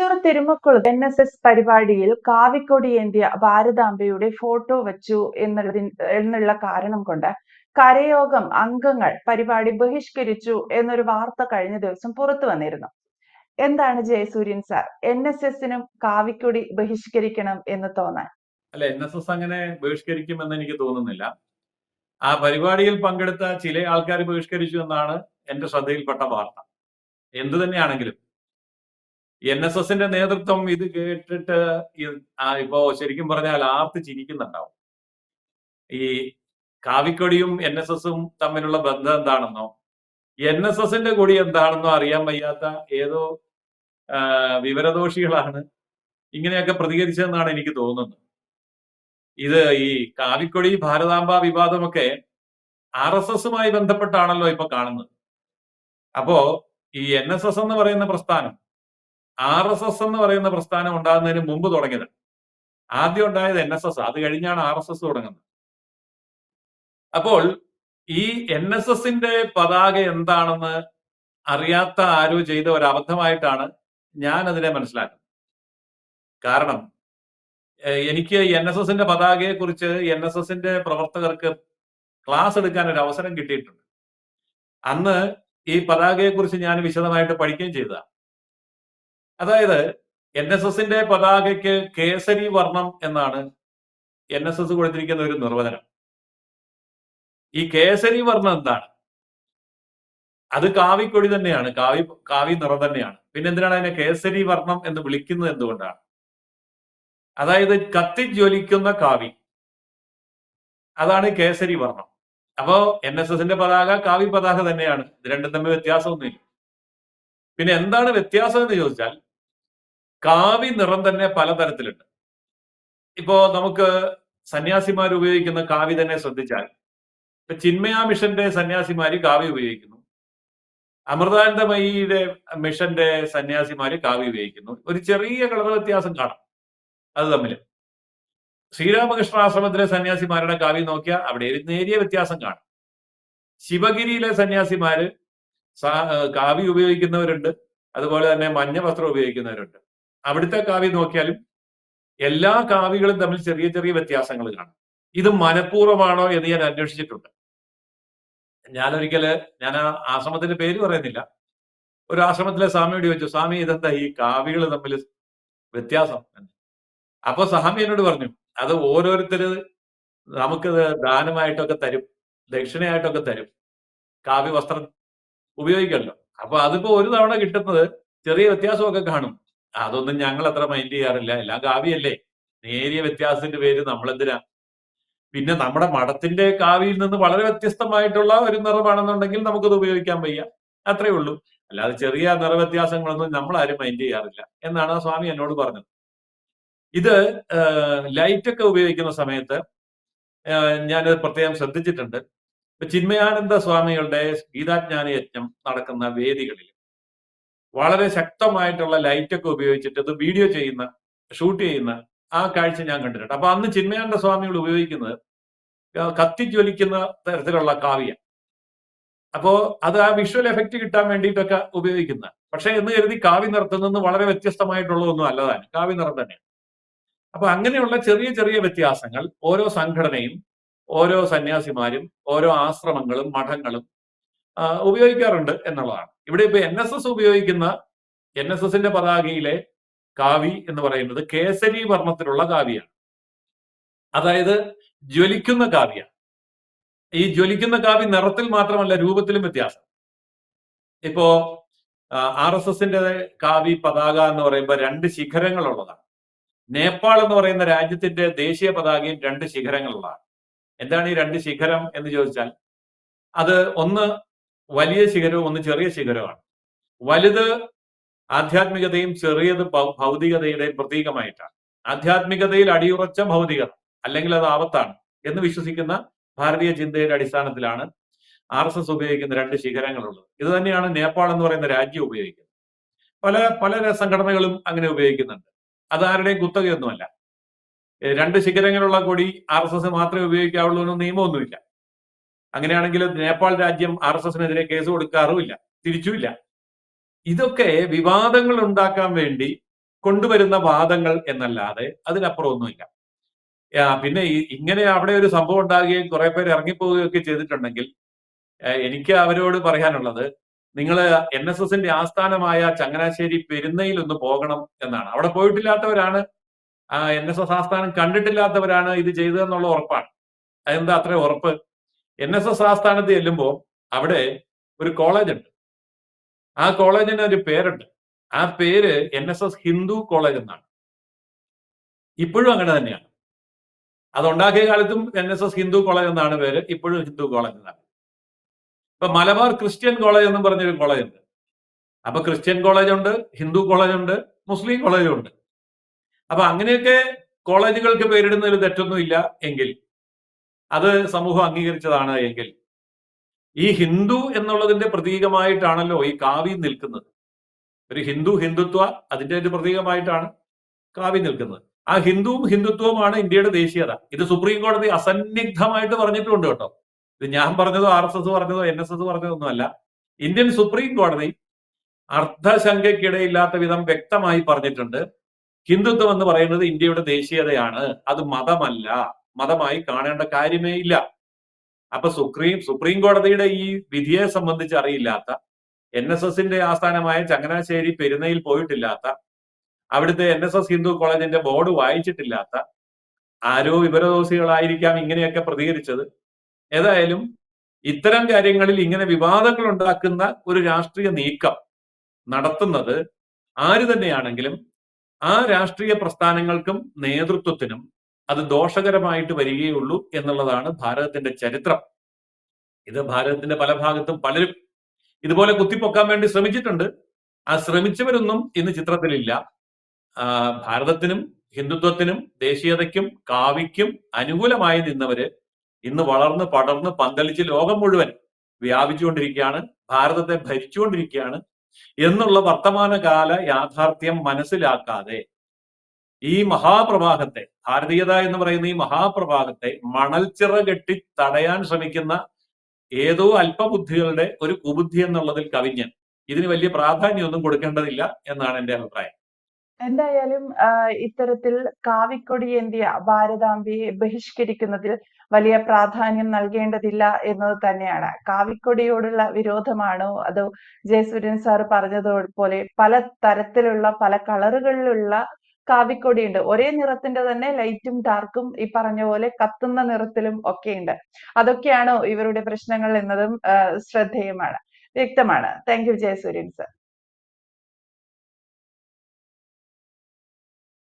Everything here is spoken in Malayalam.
തൃശൂർ തിരുമക്കുളത്ത് എൻ എസ് എസ് പരിപാടിയിൽ കാവിക്കൊടിയേന്തിയ ഭാരതാംബയുടെ ഫോട്ടോ വച്ചു എന്നുള്ളതിന് എന്നുള്ള കാരണം കൊണ്ട് കരയോഗം അംഗങ്ങൾ പരിപാടി ബഹിഷ്കരിച്ചു എന്നൊരു വാർത്ത കഴിഞ്ഞ ദിവസം പുറത്തു വന്നിരുന്നു. എന്താണ് ജയസൂര്യൻ സാർ? എൻ എസ് എസിനും കാവിക്കൊടി ബഹിഷ്കരിക്കണം എന്ന് തോന്നാൻ. അല്ല എൻ എസ് എസ് അങ്ങനെ ബഹിഷ്കരിക്കുമെന്ന് എനിക്ക് തോന്നുന്നില്ല. ആ പരിപാടിയിൽ പങ്കെടുത്ത ചില ആൾക്കാർ ബഹിഷ്കരിച്ചു എന്നാണ് എന്റെ ശ്രദ്ധയിൽപ്പെട്ട വാർത്ത. എന്തു തന്നെയാണെങ്കിലും. എൻ എസ് എസിന്റെ നേതൃത്വം ഇത് കേട്ടിട്ട് ഇപ്പോ ശരിക്കും പറഞ്ഞാൽ ആർത്ത് ചിരിക്കുന്നുണ്ടാവും. ഈ കാവിക്കൊടിയും എൻ എസ് എസും തമ്മിലുള്ള ബന്ധം എന്താണെന്നോ? എൻ എസ് എസിന്റെ കൂടി എന്താണെന്നോ അറിയാൻ വയ്യാത്ത ഏതോ വിവരദോഷികളാണ് ഇങ്ങനെയൊക്കെ പ്രതികരിച്ചതെന്നാണ് എനിക്ക് തോന്നുന്നത്. ഇത് ഈ കാവിക്കൊടി ഭാരതാംബ വിവാദമൊക്കെ ആർ എസ് എസുമായി ബന്ധപ്പെട്ടാണല്ലോ ഇപ്പൊ കാണുന്നത്. അപ്പോ ഈ എൻ എസ് എസ് എന്ന് പറയുന്ന പ്രസ്ഥാനം ആർ എസ് എസ് എന്ന് പറയുന്ന പ്രസ്ഥാനം ഉണ്ടാകുന്നതിന് മുമ്പ് തുടങ്ങിയത് ആദ്യം ഉണ്ടായത് എൻ എസ് എസ് അത് കഴിഞ്ഞാണ് ആർ എസ് എസ് തുടങ്ങുന്നത്. അപ്പോൾ ഈ എൻ എസ് എസിന്റെ പതാക എന്താണെന്ന് അറിയാത്ത ആരോ ചെയ്ത ഒരു അബദ്ധമായിട്ടാണ് ഞാൻ അതിനെ മനസ്സിലാക്കുന്നത്. കാരണം എനിക്ക് എൻ എസ് എസിന്റെ പതാകയെ കുറിച്ച് എൻ എസ് എസിന്റെ പ്രവർത്തകർക്ക് ക്ലാസ് എടുക്കാൻ ഒരു അവസരം കിട്ടിയിട്ടുണ്ട്. അന്ന് ഈ പതാകയെ കുറിച്ച് ഞാൻ വിശദമായിട്ട് പഠിക്കുകയും ചെയ്തതാണ്. അതായത് എൻ എസ് എസിന്റെ പതാകയ്ക്ക് കേസരി വർണം എന്നാണ് എൻ എസ് എസ് കൊടുത്തിരിക്കുന്ന ഒരു നിർവചനം. ഈ കേസരി വർണം എന്താണ്? അത് കാവിക്കൊടി തന്നെയാണ്. കാവി കാവി നിറം തന്നെയാണ്. പിന്നെ എന്തിനാണ് അതിനെ കേസരി വർണം എന്ന് വിളിക്കുന്നത് എന്തുകൊണ്ടാണ്? അതായത് കത്തിജ്വലിക്കുന്ന കാവി. അതാണ് കേസരി വർണം. അപ്പോ എൻ എസ് എസിന്റെ പതാക കാവി പതാക തന്നെയാണ്. ഇത് രണ്ടും തമ്മിൽ വ്യത്യാസമൊന്നുമില്ല. പിന്നെ എന്താണ് വ്യത്യാസം എന്ന് ചോദിച്ചാൽ കാവി നിറം തന്നെ പലതരത്തിലുണ്ട്. ഇപ്പോ നമുക്ക് സന്യാസിമാർ ഉപയോഗിക്കുന്ന കാവി തന്നെ ശ്രദ്ധിച്ചാൽ ഇപ്പൊ ചിന്മയ മിഷന്റെ സന്യാസിമാര് കാവി ഉപയോഗിക്കുന്നു. അമൃതാനന്ദമയിയുടെ മിഷന്റെ സന്യാസിമാര് കാവി ഉപയോഗിക്കുന്നു. ഒരു ചെറിയ കളർ വ്യത്യാസം കാണാം. അത് തമ്മിൽ ശ്രീരാമകൃഷ്ണ ആശ്രമത്തിലെ സന്യാസിമാരുടെ കാവ്യം നോക്കിയാൽ അവിടെ ഒരു നേരിയ വ്യത്യാസം കാണും. ശിവഗിരിയിലെ സന്യാസിമാര് കാവി ഉപയോഗിക്കുന്നവരുണ്ട്. അതുപോലെ തന്നെ മഞ്ഞ വസ്ത്രം ഉപയോഗിക്കുന്നവരുണ്ട്. അവിടുത്തെ കാവി നോക്കിയാലും എല്ലാ കാവ്യകളും തമ്മിൽ ചെറിയ ചെറിയ വ്യത്യാസങ്ങൾ കാണും. ഇത് മനഃപൂർവമാണോ എന്ന് ഞാൻ അന്വേഷിച്ചിട്ടുണ്ട്. ഞാനൊരിക്കൽ ഞാൻ ആ ആശ്രമത്തിന്റെ പേര് പറയുന്നില്ല. ഒരു ആശ്രമത്തിലെ സ്വാമിയോട് ചോദിച്ചു സ്വാമി ഇതെന്താ ഈ കാവ്യകൾ തമ്മിൽ വ്യത്യാസം? അപ്പൊ സ്വാമി എന്നോട് പറഞ്ഞു അത് ഓരോരുത്തര് നമുക്ക് ദാനമായിട്ടൊക്കെ തരും ദക്ഷിണയായിട്ടൊക്കെ തരും. കാവ്യ വസ്ത്രം ഉപയോഗിക്കല്ലോ. അപ്പൊ അതിപ്പോ ഒരു തവണ കിട്ടുന്നത് ചെറിയ വ്യത്യാസമൊക്കെ കാണും. അതൊന്നും ഞങ്ങൾ അത്ര മൈൻഡ് ചെയ്യാറില്ല. എല്ലാം കാവ്യല്ലേ നേരിയ വ്യത്യാസത്തിന്റെ പേര് നമ്മളെന്തിനാ? പിന്നെ നമ്മുടെ മഠത്തിന്റെ കാവിയിൽ നിന്ന് വളരെ വ്യത്യസ്തമായിട്ടുള്ള ഒരു നിറമാണെന്നുണ്ടെങ്കിൽ നമുക്കത് ഉപയോഗിക്കാൻ വയ്യ. അത്രേ ഉള്ളൂ. അല്ലാതെ ചെറിയ നിറവ്യത്യാസങ്ങളൊന്നും നമ്മൾ ആരും മൈൻഡ് ചെയ്യാറില്ല എന്നാണ് സ്വാമി എന്നോട് പറഞ്ഞത്. ഇത് ലൈറ്റ് ഒക്കെ ഉപയോഗിക്കുന്ന സമയത്ത് ഞാൻ പ്രത്യേകം ശ്രദ്ധിച്ചിട്ടുണ്ട്. ചിന്മയാനന്ദ സ്വാമികളുടെ ഗീതാജ്ഞാന യജ്ഞം നടക്കുന്ന വേദികളിൽ വളരെ ശക്തമായിട്ടുള്ള ലൈറ്റ് ഒക്കെ ഉപയോഗിച്ചിട്ട് ഇത് വീഡിയോ ചെയ്യുന്ന ഷൂട്ട് ചെയ്യുന്ന ആ കാഴ്ച ഞാൻ കണ്ടിട്ടുണ്ട്. അപ്പൊ അന്ന് ചിന്മയാനന്ദ സ്വാമികൾ ഉപയോഗിക്കുന്നത് കത്തിജ്വലിക്കുന്ന തരത്തിലുള്ള കാവ്യ. അപ്പോ അത് ആ വിഷ്വൽ എഫക്റ്റ് കിട്ടാൻ വേണ്ടിയിട്ടൊക്കെ ഉപയോഗിക്കുന്ന. പക്ഷെ എന്ന് കരുതി കാവ്യ നിറത്തിൽ നിന്ന് വളരെ വ്യത്യസ്തമായിട്ടുള്ള ഒന്നും അല്ലതാണ് കാവ്യ നിറം തന്നെയാണ്. അപ്പൊ അങ്ങനെയുള്ള ചെറിയ ചെറിയ വ്യത്യാസങ്ങൾ ഓരോ സംഘടനയും ഓരോ സന്യാസിമാരും ഓരോ ആശ്രമങ്ങളും മഠങ്ങളും ഉപയോഗിക്കാറുണ്ട് എന്നുള്ളതാണ്. ഇവിടെ ഇപ്പൊ എൻ എസ് എസ് ഉപയോഗിക്കുന്ന എൻ എസ് എസിന്റെ പതാകയിലെ കാവി എന്ന് പറയുന്നത് കേസരി വർണത്തിലുള്ള കാവിയാണ്. അതായത് ജ്വലിക്കുന്ന കാവിയാണ്. ഈ ജ്വലിക്കുന്ന കാവി നിറത്തിൽ മാത്രമല്ല രൂപത്തിലും വ്യത്യാസം. ഇപ്പോ ആർ എസ് എസിന്റെ കാവി പതാക എന്ന് പറയുമ്പോൾ രണ്ട് ശിഖരങ്ങളുള്ളതാണ്. നേപ്പാൾ എന്ന് പറയുന്ന രാജ്യത്തിന്റെ ദേശീയ പതാകയും രണ്ട് ശിഖരങ്ങളുള്ളതാണ്. എന്താണ് ഈ രണ്ട് ശിഖരം എന്ന് ചോദിച്ചാൽ അത് ഒന്ന് വലിയ ശിഖരവും ഒന്ന് ചെറിയ ശിഖരവുമാണ്. വലുത് ആധ്യാത്മികതയും ചെറിയത് ഭൗതികതയുടെ ഭൗതികതയുടെയും പ്രതീകമായിട്ടാണ്. ആധ്യാത്മികതയിൽ അടിയുറച്ച ഭൗതികത അല്ലെങ്കിൽ അത് ആപത്താണ് എന്ന് വിശ്വസിക്കുന്ന ഭാരതീയ ചിന്തയുടെ അടിസ്ഥാനത്തിലാണ് ആർ എസ് എസ് ഉപയോഗിക്കുന്ന രണ്ട് ശിഖരങ്ങളുള്ളത്. ഇത് തന്നെയാണ് നേപ്പാൾ എന്ന് പറയുന്ന രാജ്യം ഉപയോഗിക്കുന്നത്. പല പല സംഘടനകളും അങ്ങനെ ഉപയോഗിക്കുന്നുണ്ട്. അത് ആരുടെയും കുത്തകയൊന്നുമല്ല. രണ്ട് ശിഖരങ്ങളുള്ള കൊടി ആർ എസ് എസ് മാത്രമേ ഉപയോഗിക്കാവുള്ളൂ എന്ന് നിയമമൊന്നുമില്ല. അങ്ങനെയാണെങ്കിൽ നേപ്പാൾ രാജ്യം ആർ എസ് എസിനെതിരെ കേസ് കൊടുക്കാറുമില്ല തിരിച്ചുമില്ല. ഇതൊക്കെ വിവാദങ്ങൾ ഉണ്ടാക്കാൻ വേണ്ടി കൊണ്ടുവരുന്ന വാദങ്ങൾ എന്നല്ലാതെ അതിനപ്പുറം ഒന്നുമില്ല പിന്നെ ഇങ്ങനെ അവിടെ ഒരു സംഭവം ഉണ്ടാകുകയും കുറെ പേര് ഇറങ്ങിപ്പോവുകയും ഒക്കെ ചെയ്തിട്ടുണ്ടെങ്കിൽ എനിക്ക് അവരോട് പറയാനുള്ളത് നിങ്ങൾ എൻ എസ് എസിന്റെ ആസ്ഥാനമായ ചങ്ങനാശ്ശേരി പെരുന്നയിൽ ഒന്ന് പോകണം എന്നാണ്. അവിടെ പോയിട്ടില്ലാത്തവരാണ് എൻ എസ് എസ് ആസ്ഥാനം കണ്ടിട്ടില്ലാത്തവരാണ് ഇത് ചെയ്തതെന്നുള്ള ഉറപ്പാണ്. അതെന്താ അത്ര ഉറപ്പ്? എൻ എസ് എസ് ആസ്ഥാനത്ത് ചെല്ലുമ്പോൾ അവിടെ ഒരു കോളേജ് ഉണ്ട്. ആ കോളേജിന് ഒരു പേരുണ്ട്. ആ പേര് N S S Hindu college എന്നാണ്. ഇപ്പോഴും അങ്ങനെ തന്നെയാണ്. അത് ഉണ്ടാക്കിയ കാലത്തും N S S Hindu college എന്നാണ് പേര്. ഇപ്പോഴും ഹിന്ദു കോളേജ് എന്നാണ് ഇപ്പൊ മലബാർ ക്രിസ്ത്യൻ കോളേജ് എന്നും പറഞ്ഞൊരു കോളേജ് ഉണ്ട്. അപ്പൊ ക്രിസ്ത്യൻ കോളേജ് ഉണ്ട് ഹിന്ദു കോളേജ് ഉണ്ട് മുസ്ലിം കോളേജും ഉണ്ട്. അപ്പൊ അങ്ങനെയൊക്കെ കോളേജുകൾക്ക് പേരിടുന്നതിൽ തെറ്റൊന്നുമില്ല എങ്കിൽ അത് സമൂഹം അംഗീകരിച്ചതാണ് എങ്കിൽ ഈ ഹിന്ദു എന്നുള്ളതിന്റെ പ്രതീകമായിട്ടാണല്ലോ ഈ കാവി നിൽക്കുന്നത്. ഒരു ഹിന്ദു ഹിന്ദുത്വ അതിന്റെ ഒരു പ്രതീകമായിട്ടാണ് കാവി നിൽക്കുന്നത്. ആ ഹിന്ദുവും ഹിന്ദുത്വവുമാണ് ഇന്ത്യയുടെ ദേശീയത. ഇത് സുപ്രീം കോടതി അസന്നിഗ്ധമായിട്ട് പറഞ്ഞിട്ടുണ്ട് കേട്ടോ. ഇത് ഞാൻ പറഞ്ഞതോ ആർ എസ് എസ് പറഞ്ഞതോ എൻ എസ് എസ് പറഞ്ഞതൊന്നുമല്ല. ഇന്ത്യൻ സുപ്രീം കോടതി അർദ്ധശങ്കയ്ക്കിടയില്ലാത്ത വിധം വ്യക്തമായി പറഞ്ഞിട്ടുണ്ട്. ഹിന്ദുത്വം എന്ന് പറയുന്നത് ഇന്ത്യയുടെ ദേശീയതയാണ്. അത് മതമല്ല. മതമായി കാണേണ്ട കാര്യമേ ഇല്ല. അപ്പൊ സുപ്രീം സുപ്രീം കോടതിയുടെ ഈ വിധിയെ സംബന്ധിച്ച് അറിയില്ലാത്ത എൻ എസ് എസിന്റെ ആസ്ഥാനമായ ചങ്ങനാശ്ശേരി പെരുന്നയിൽ പോയിട്ടില്ലാത്ത അവിടുത്തെ എൻ എസ് എസ് ഹിന്ദു കോളേജിന്റെ ബോർഡ് വായിച്ചിട്ടില്ലാത്ത ആരോ വിവരദോഷികളായിരിക്കാം ഇങ്ങനെയൊക്കെ പ്രതികരിച്ചത്. ഏതായാലും ഇത്തരം കാര്യങ്ങളിൽ ഇങ്ങനെ വിവാദങ്ങൾ ഉണ്ടാക്കുന്ന ഒരു രാഷ്ട്രീയ നീക്കം നടത്തുന്നത് ആര് തന്നെയാണെങ്കിലും ആ രാഷ്ട്രീയ പ്രസ്ഥാനങ്ങൾക്കും നേതൃത്വത്തിനും അത് ദോഷകരമായിട്ട് വരികയുള്ളൂ എന്നുള്ളതാണ് ഭാരതത്തിന്റെ ചരിത്രം. ഇത് ഭാരതത്തിന്റെ പല ഭാഗത്തും പലരും ഇതുപോലെ കുത്തിപ്പൊക്കാൻ വേണ്ടി ശ്രമിച്ചിട്ടുണ്ട്. ആ ശ്രമിച്ചവരൊന്നും ഇന്ന് ചിത്രത്തിലില്ല. ഭാരതത്തിനും ഹിന്ദുത്വത്തിനും ദേശീയതയ്ക്കും കാവിക്കും അനുകൂലമായി നിന്നവര് ഇന്ന് വളർന്ന് പടർന്ന് പന്തലിച്ച് ലോകം മുഴുവൻ വ്യാപിച്ചുകൊണ്ടിരിക്കുകയാണ് ഭാരതത്തെ ഭരിച്ചുകൊണ്ടിരിക്കുകയാണ് എന്നുള്ള വർത്തമാനകാല യാഥാർത്ഥ്യം മനസ്സിലാക്കാതെ ഈ മഹാപ്രവാഹത്തെ ഭാരതീയത എന്ന് പറയുന്ന ഈ മഹാപ്രവാഹത്തെ മണൽച്ചിറ കെട്ടി തടയാൻ ശ്രമിക്കുന്ന ഏതോ അല്പബുദ്ധികളുടെ ഒരു കുബുദ്ധി എന്നുള്ളതിൽ കവിഞ്ഞ് ഇതിന് വലിയ പ്രാധാന്യമൊന്നും കൊടുക്കേണ്ടതില്ല എന്നാണ് എന്റെ അഭിപ്രായം. എന്തായാലും ഇത്തരത്തിൽ കാവിക്കൊടി ഏന്തിയ ഭാരതാംബയെ ബഹിഷ്കരിക്കുന്നതിൽ വലിയ പ്രാധാന്യം നൽകേണ്ടതില്ല എന്നത് തന്നെയാണ്. കാവിക്കൊടിയോടുള്ള വിരോധമാണോ? അതോ ജയസൂര്യൻ സാർ പറഞ്ഞതുപോലെ പല തരത്തിലുള്ള പല കളറുകളിലുള്ള കാവിക്കൊടിയുണ്ട്. ഒരേ നിറത്തിന്റെ തന്നെ ലൈറ്റും ഡാർക്കും ഈ പറഞ്ഞ പോലെ കത്തുന്ന നിറത്തിലും ഒക്കെയുണ്ട്. അതൊക്കെയാണോ ഇവരുടെ പ്രശ്നങ്ങൾ എന്നതും ശ്രദ്ധേയമാണ് വ്യക്തമാണ്. Thank you Jayasuryan sir.